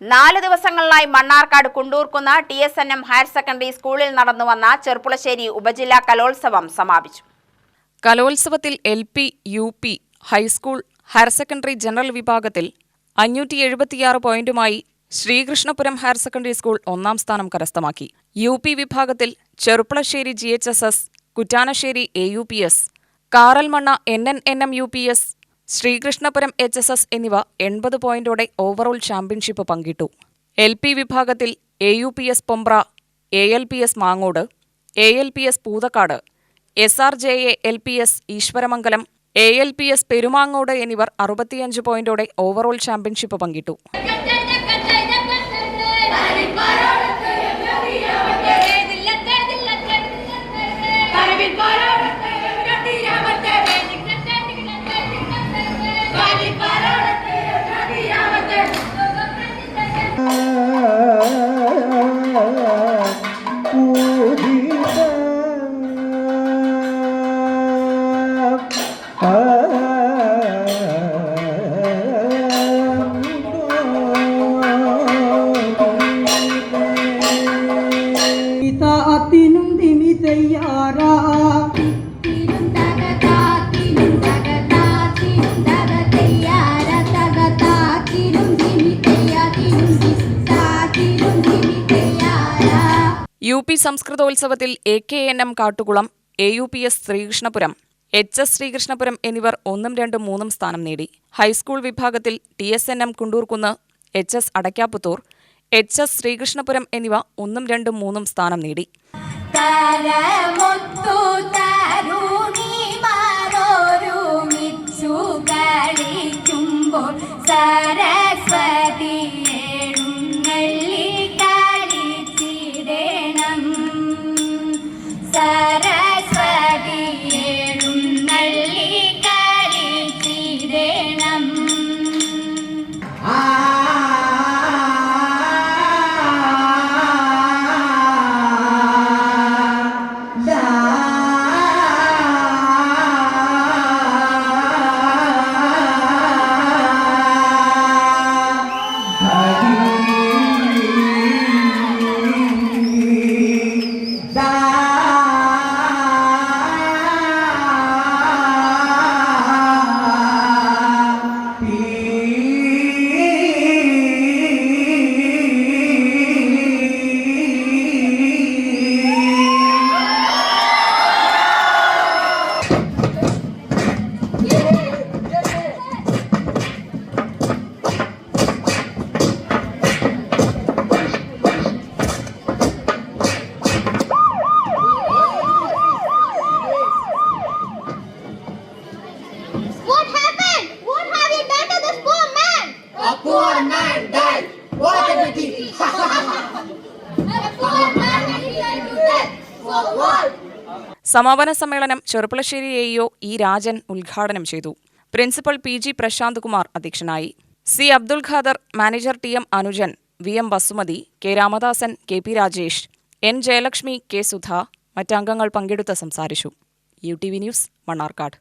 നാല് ദിവസങ്ങളിലായി Mannarkkad Kundurkunnu T S N M higher secondary സ്കൂളിൽ നടന്നുവന്ന ചെർപ്പുളശ്ശേരി ഉപജില്ലാ കലോത്സവം സമാപിച്ചു. കലോത്സവത്തിൽ L P U P high school higher secondary general വിഭാഗത്തിൽ അഞ്ഞൂറ്റി എഴുപത്തിയാറ് പോയിന്റുമായി ശ്രീകൃഷ്ണപുരം ഹയർ സെക്കൻഡറി സ്കൂൾ ഒന്നാം സ്ഥാനം കരസ്ഥമാക്കി. യു പി വിഭാഗത്തിൽ Cherpulassery G H S S Kuttanassery A U P S Karalmanna N N N M U P S Sreekrishnapuram H S S എന്നിവ എൺപത് പോയിന്റോടെ ഓവറോൾ ചാമ്പ്യൻഷിപ്പ് പങ്കിട്ടു. എൽ പി വിഭാഗത്തിൽ A U P S Pombra A L P S Mangode A L P S Poothakkad S R J A L P S Eswaramangalam A L P S Perumangode എന്നിവർ അറുപത്തിയഞ്ച് പോയിന്റോടെ overall championship പങ്കിട്ടു. U P സംസ്കൃതോത്സവത്തിൽ A K N M Kattukulam A U P S Sreekrishnapuram. H S Sreekrishnapuram എന്നിവർ ഒന്നും രണ്ടും മൂന്നും സ്ഥാനം നേടി. ഹൈസ്കൂൾ വിഭാഗത്തിൽ T S N M Kundurkunnu H S Adakkaputhur H S Sreekrishnapuram എന്നിവ ഒന്നും രണ്ടും മൂന്നും സ്ഥാനം നേടി. Saraswati poor man died. What a pity. സമാപന സമ്മേളനം ചെറുപ്പളശ്ശേരി എ ഇ രാജൻ ഉദ്ഘാടനം ചെയ്തു principal P G Prasanth Kumar അധ്യക്ഷനായി C Abdul Khader manager T M Anujan V M Vasumathi K Ramadasan K P Rajesh N Jayalakshmi K Sudha മറ്റംഗങ്ങൾ പങ്കെടുത്ത് സംസാരിച്ചു U T V news Mannarkkad